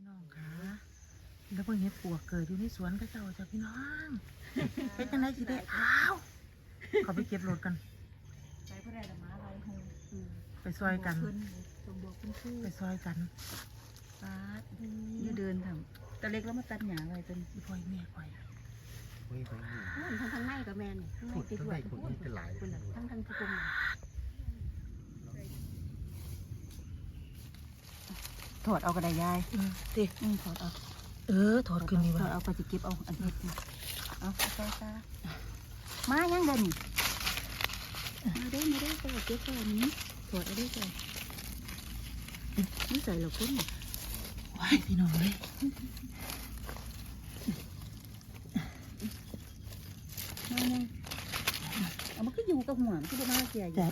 พี่น้องค่ะแล้วเพิ่งเห็ดปวกเกิดอยู่ในสวนก็เจ้าจ้ะพี่น้องเป็นจังไดสิได้อ้าวเขาไปเก็บรถกัน ไปเพื่อได้ละมาอะไรหงไปซอยกันสมบอกคุณครูไปซอยกันปาดนี่เดินทำตะเล็กแล้วมาตัดหญ้าไว้เป็นอีพ่อยแม่ข่อยไม่ไปอยู่ทั้งทั้งในกับแมนทั้งในขุดติดทั้งด้วในยขุดนี่เป็นหลายคุณน่ะทั้งทั้งทุกคน อดเอากระดาษยายอืมติอืมถอดเอาเออถอดขึ้นนี่ถอวะดเอาไปจะเก็บเอาอันนี้มาเอาใส่ซะมายังเดินนี่มาได้มาได้ใส่เก็บใส่นี้ถอดเอาได้ใส่นี่ใส่เราคุ้นว้ายพี่น้องเลยมายังเอามันก็อยู่กับหัวมันก็บ่มาเสียอยู่ แต่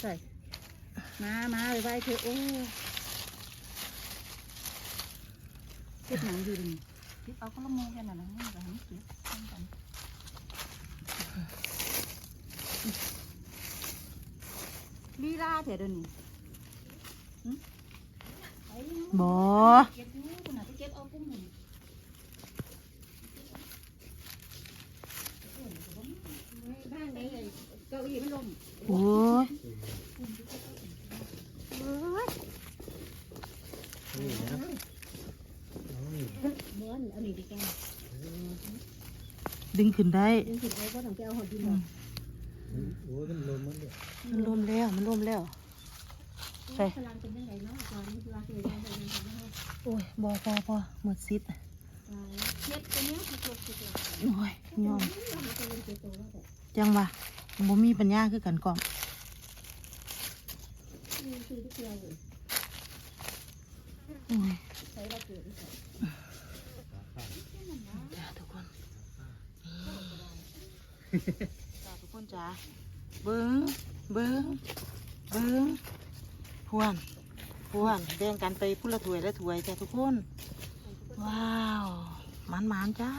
ใส่มามาไปไปเถอะโอ้เก็บหนังอยู่ดิเก็บเอาก็ละโมกันน่ะนะนี่ก็ให้เก็บทั้งกันลีลาเถอะเดี๋ยวนี้หึไปเนาะบอเก็บอยู่คุณน่ะไปเก็บเอากุ้งหนึ่งบ้านไหนเลยเก้าอี้มันลมโอ้ ยเอ้ยนี่นะนี่เหมือนอันนี้ดิแกดึงขึ้นได้ยังถึงเอาก็ต้องไปเอาหอดินอืมโอ้ยมันลมมันเนี่ยมันร่มแล้ว มันร่มแล้วใช่พลังเป็นยังไงเนาะตอนนี้เวลาเสียงอะไรยังไงเนาะโอ้ยบอพอพอหมดซิดเช็ดตัวนี้คือตัวคือตัวโอ้ยยอมมันจะเป็นตัวแล้วแต่จังวะบ่มีปัญญาคือกันกล่อง นี่คือที่เราอยู่โอ้ยใช้เราเกิดที่ใส่จ้าทุกคนจ้าทุกคนจ้าเบิ้งเบิ้งเบิ้งพวนพวนแบ่งกันไปพุละถวยละถวยจ้าทุกคน ว้าวมันมานๆจ้า